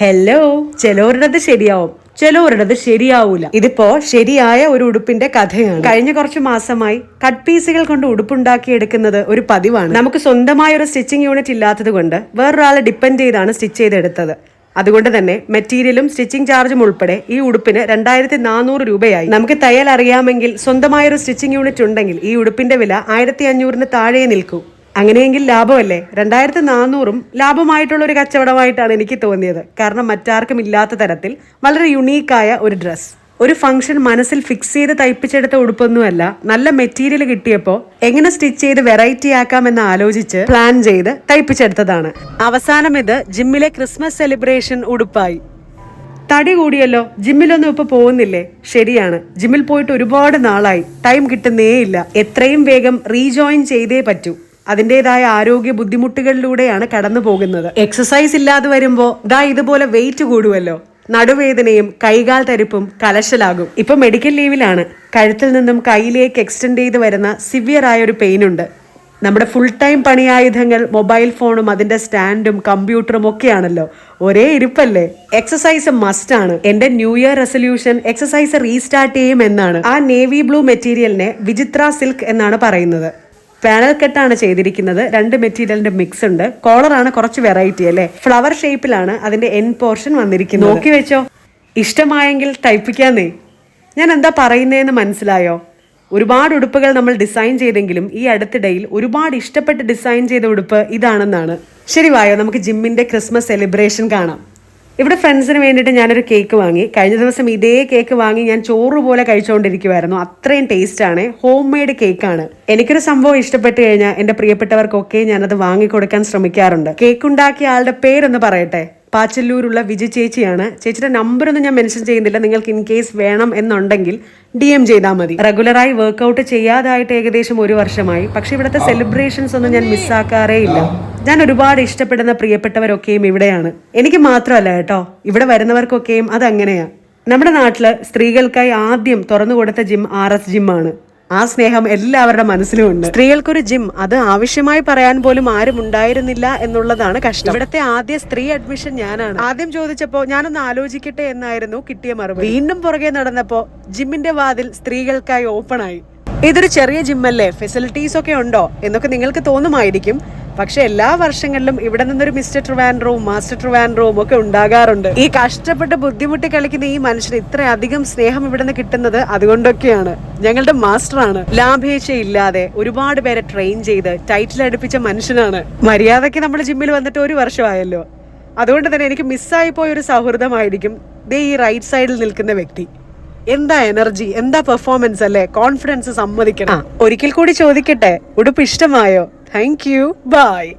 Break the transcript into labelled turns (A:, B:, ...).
A: Hello ചിലവരുടേത് ശരിയാവും. ചിലവരുടേത് ശരിയാവൂല. ഇതിപ്പോ ശരിയായ ഒരു ഉടുപ്പിന്റെ കഥയാണ്. കഴിഞ്ഞ കുറച്ചു മാസമായി കട്ട് പീസുകൾ കൊണ്ട് ഉടുപ്പുണ്ടാക്കി എടുക്കുന്നത് ഒരു പതിവാണ്. നമുക്ക് സ്വന്തമായ ഒരു സ്റ്റിച്ചിങ് യൂണിറ്റ് ഇല്ലാത്തത് കൊണ്ട് വേറൊരാളെ ഡിപ്പെൻഡ് ചെയ്താണ് സ്റ്റിച്ച് ചെയ്തെടുത്തത്. അതുകൊണ്ട് തന്നെ മെറ്റീരിയലും സ്റ്റിച്ചിങ് ചാർജും ഉൾപ്പെടെ ഈ ഉടുപ്പിന് രണ്ടായിരത്തി നാനൂറ് രൂപയായി. നമുക്ക് തയ്യൽ അറിയാമെങ്കിൽ സ്വന്തമായ ഒരു സ്റ്റിച്ചിങ് യൂണിറ്റ് ഉണ്ടെങ്കിൽ ഈ ഉടുപ്പിന്റെ വില ആയിരത്തി അഞ്ഞൂറിന് താഴെ നിൽക്കൂ. അങ്ങനെയെങ്കിൽ ലാഭമല്ലേ? രണ്ടായിരത്തി നാനൂറും ലാഭമായിട്ടുള്ള ഒരു കച്ചവടമായിട്ടാണ് എനിക്ക് തോന്നിയത്. കാരണം മറ്റാർക്കും ഇല്ലാത്ത തരത്തിൽ വളരെ യുണീക്കായ ഒരു ഡ്രസ് ഒരു ഫംഗ്ഷൻ മനസ്സിൽ ഫിക്സ് ചെയ്ത് തയ്പ്പിച്ചെടുത്ത ഉടുപ്പൊന്നുമല്ല. നല്ല മെറ്റീരിയൽ കിട്ടിയപ്പോൾ എങ്ങനെ സ്റ്റിച്ച് ചെയ്ത് വെറൈറ്റി ആക്കാമെന്ന് ആലോചിച്ച് പ്ലാൻ ചെയ്ത് തയ്പ്പിച്ചെടുത്തതാണ്. അവസാനം ഇത് ജിമ്മിലെ ക്രിസ്മസ് സെലിബ്രേഷൻ ഉടുപ്പായി. തടി കൂടിയല്ലോ ജിമ്മിലൊന്നും ഇപ്പൊ പോകുന്നില്ലേ? ശരിയാണ്. ജിമ്മിൽ പോയിട്ട് ഒരുപാട് നാളായി. ടൈം കിട്ടുന്നേ ഇല്ല എത്രയും വേഗം റീജോയിൻ ചെയ്തേ പറ്റൂ. അതിന്റെതായ ആരോഗ്യ ബുദ്ധിമുട്ടുകളിലൂടെയാണ് കടന്നു പോകുന്നത്. എക്സസൈസ് ഇല്ലാതെ വരുമ്പോൾ ദാ ഇതുപോലെ വെയിറ്റ് കൂടുമല്ലോ നടുവേദനയും കൈകാൽ തരിപ്പും കലശലാകും. ഇപ്പൊ മെഡിക്കൽ ലീവിലാണ് കഴുത്തിൽ നിന്നും കൈയിലേക്ക് എക്സ്റ്റെൻഡ് ചെയ്ത് വരുന്ന സിവിയർ ആയ ഒരു പെയിൻ ഉണ്ട്. നമ്മുടെ ഫുൾ ടൈം പണിയായുധങ്ങൾ മൊബൈൽ ഫോണും അതിന്റെ സ്റ്റാൻഡും കമ്പ്യൂട്ടറും ഒക്കെയാണല്ലോ. ഒരേ ഇരിപ്പല്ലേ? എക്സസൈസ് മസ്റ്റ് ആണ്. എന്റെ new year resolution exercise restart ചെയ്യും എന്നാണ്. ആ നേവി ബ്ലൂ മെറ്റീരിയലിനെ വിചിത്ര സിൽക്ക് എന്നാണ് പറയുന്നത്. പാനൽ കെട്ടാണ് ചെയ്തിരിക്കുന്നത്. രണ്ട് മെറ്റീരിയലിന്റെ മിക്സ് ഉണ്ട്. കോളറാണ് കുറച്ച് വെറൈറ്റി അല്ലേ? ഫ്ലവർ ഷേപ്പിലാണ് അതിന്റെ എൻ പോർഷൻ വന്നിരിക്കുന്നത്. നോക്കി വെച്ചോ. ഇഷ്ടമായെങ്കിൽ ടൈപ്പിക്കാന്നേ ഞാൻ എന്താ പറയുന്നതെന്ന് മനസ്സിലായോ? ഒരുപാട് ഉടുപ്പുകൾ നമ്മൾ ഡിസൈൻ ചെയ്തെങ്കിലും ഈ അടുത്തിടയിൽ ഒരുപാട് ഇഷ്ടപ്പെട്ട് ഡിസൈൻ ചെയ്ത ഉടുപ്പ് ഇതാണെന്നാണ്. ശരി വായോ നമുക്ക് ജിമ്മിന്റെ ക്രിസ്മസ് സെലിബ്രേഷൻ കാണാം. ഇവിടെ ഫ്രണ്ട്സിന് വേണ്ടിയിട്ട് ഞാനൊരു കേക്ക് വാങ്ങി. കഴിഞ്ഞ ദിവസം ഇതേ കേക്ക് വാങ്ങി ഞാൻ ചോറ് പോലെ കഴിച്ചുകൊണ്ടിരിക്കുമായിരുന്നു അത്രയും ടേസ്റ്റ് ആണ്. ഹോം മെയ്ഡ് കേക്കാണ് എനിക്കൊരു സംഭവം ഇഷ്ടപ്പെട്ട് കഴിഞ്ഞാൽ എന്റെ പ്രിയപ്പെട്ടവർക്കൊക്കെ ഞാനത് വാങ്ങിക്കൊടുക്കാൻ ശ്രമിക്കാറുണ്ട്. കേക്ക് ഉണ്ടാക്കിയ ആളുടെ പേരൊന്ന് പറയട്ടെ? പാച്ചല്ലൂരുള്ള വിജി ചേച്ചിയാണ്. ചേച്ചിയുടെ നമ്പർ ഒന്നും ഞാൻ മെൻഷൻ ചെയ്യുന്നില്ല. നിങ്ങൾക്ക് ഇൻ കേസ് വേണം എന്നുണ്ടെങ്കിൽ ഡി എം ചെയ്താൽ മതി. റെഗുലറായി വർക്കൗട്ട് ചെയ്യാതായിട്ട് ഏകദേശം ഒരു വർഷമായി. പക്ഷെ ഇവിടുത്തെ സെലിബ്രേഷൻസ് ഒന്നും ഞാൻ മിസ്സാക്കാറേ ഇല്ല. ഞാൻ ഒരുപാട് ഇഷ്ടപ്പെടുന്ന പ്രിയപ്പെട്ടവരൊക്കെയും ഇവിടെയാണ്. എനിക്ക് മാത്രമല്ല കേട്ടോ ഇവിടെ വരുന്നവർക്കൊക്കെയും അതങ്ങനെയാ. നമ്മുടെ നാട്ടിൽ സ്ത്രീകൾക്കായി ആദ്യം തുറന്നു കൊടുത്ത ജിം ആർ എസ് ജിമ്മാണ് ആ സ്നേഹം എല്ലാവരുടെ മനസ്സിലും ഉണ്ട്. സ്ത്രീകൾക്കൊരു ജിം അത് ആവശ്യമായി പറയാൻ പോലും ആരും ഉണ്ടായിരുന്നില്ല എന്നുള്ളതാണ് കഷ്ടം. ഇവിടത്തെ ആദ്യ സ്ത്രീ അഡ്മിഷൻ ഞാനാണ്. ആദ്യം ചോദിച്ചപ്പോ ഞാനൊന്ന് ആലോചിക്കട്ടെ എന്നായിരുന്നു കിട്ടിയ മറുപടി. വീണ്ടും പുറകെ നടന്നപ്പോ ജിമ്മിന്റെ വാതിൽ സ്ത്രീകൾക്കായി ഓപ്പൺ ആയി. ഇതൊരു ചെറിയ ജിമ്മല്ലേ ഫെസിലിറ്റീസ് ഒക്കെ ഉണ്ടോ? എന്നൊക്കെ നിങ്ങൾക്ക് തോന്നുമായിരിക്കും. പക്ഷെ എല്ലാ വർഷങ്ങളിലും ഇവിടെ നിന്നൊരു മിസ്റ്റർ ട്രിവാൻഡ്രോവും മാസ്റ്റർ ട്രിവാൻഡ്രോവും ഒക്കെ ഉണ്ടാകാറുണ്ട്. ഈ കഷ്ടപ്പെട്ട് ബുദ്ധിമുട്ടി കളിക്കുന്ന ഈ മനുഷ്യന് ഇത്രയധികം സ്നേഹം ഇവിടെ നിന്ന് കിട്ടുന്നത് അതുകൊണ്ടൊക്കെയാണ്. ഞങ്ങളുടെ മാസ്റ്ററാണ്. ലാഭേച്ഛയില്ലാതെ ഒരുപാട് പേരെ ട്രെയിൻ ചെയ്ത് ടൈറ്റിൽ അടുപ്പിച്ച മനുഷ്യനാണ്. മര്യാദയ്ക്ക് നമ്മൾ ജിമ്മിൽ വന്നിട്ട് ഒരു വർഷമായല്ലോ. അതുകൊണ്ട് തന്നെ എനിക്ക് മിസ്സായി പോയ ഒരു സൗഹൃദമായിരിക്കും ദേ ഈ റൈറ്റ് സൈഡിൽ നിൽക്കുന്ന വ്യക്തി. എന്താ എനർജി എന്താ പെർഫോമൻസ് അല്ലേ? കോൺഫിഡൻസ് സമ്മതിക്കണം. ഒരിക്കൽ കൂടി ചോദിക്കട്ടെ? ഉടുപ്പ് ഇഷ്ടമായോ? Thank you. Bye.